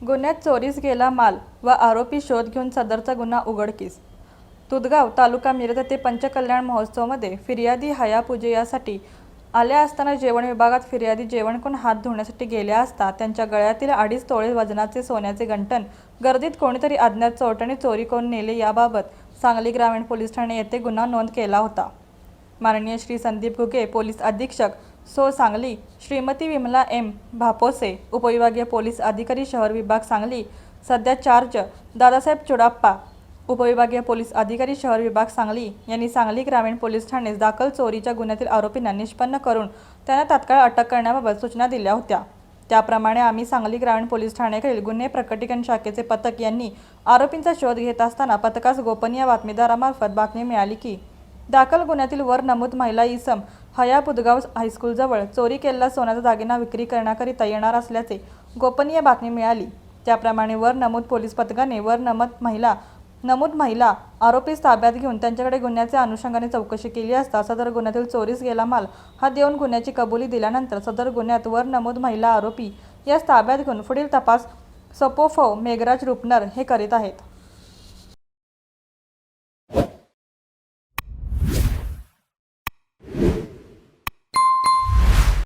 गुन्ह्यात चोरीस गेला माल व आरोपी शोध घेऊन सदरचा गुन्हा उघडकीस. तुदगाव तालुका मिरज ते पंचकल्याण महोत्सवमध्ये फिर्यादी हया पूजयासाठी आल्या असताना जेवण विभागात फिर्यादी जेवण करून हात धुण्यासाठी गेल्या असता त्यांच्या गळ्यातील अडीच तोळे वजनाचे सोन्याचे गंटन गर्दीत कोणीतरी अज्ञात चोरट्याने चोरी करून नेले याबाबत सांगली ग्रामीण पोलीस ठाणे येथे गुन्हा नोंद केला होता. माननीय श्री संदीप घुगे पोलीस अधीक्षक सो सांगली श्रीमती विमला एम. भापोसे उपविभागीय पोलीस अधिकारी शहर विभाग सांगली. सध्या चार्ज दादासाहेब चुडाप्पा उपविभागीय पोलीस अधिकारी शहर विभाग सांगली. यांनी सांगली ग्रामीण पोलीस ठाण्यास दाखल चोरीच्या गुन्ह्यातील आरोपींना निष्पन्न करून त्यांना तात्काळ अटक करण्याबाबत सूचना दिल्या होत्या. त्याप्रमाणे आम्ही सांगली ग्रामीण पोलीस ठाण्याकडील गुन्हे प्रकटीकरण शाखेचे पथक यांनी आरोपींचा शोध घेत असताना पथकास गोपनीय बातमीदारामार्फत बातमी मिळाली की दाखल गुन्ह्यातील वर नमूद महिला इसम हया पुदगाव हायस्कूलजवळ चोरी केलेला सोन्याचा दागिना विक्री करण्याकरिता येणार असल्याचे गोपनीय बातमी मिळाली. त्याप्रमाणे वर नमूद पोलीस पथकाने वर नमूद महिला नमूद महिला आरोपीस ताब्यात घेऊन त्यांच्याकडे गुन्ह्याच्या अनुषंगाने चौकशी केली असता सदर गुन्ह्यातील चोरीस गेला माल हा देऊन गुन्ह्याची कबुली दिल्यानंतर सदर गुन्ह्यात वर नमूद महिला आरोपी यास ताब्यात घेऊन पुढील तपास सपोफो मेघराज रुपनर हे करीत आहेत.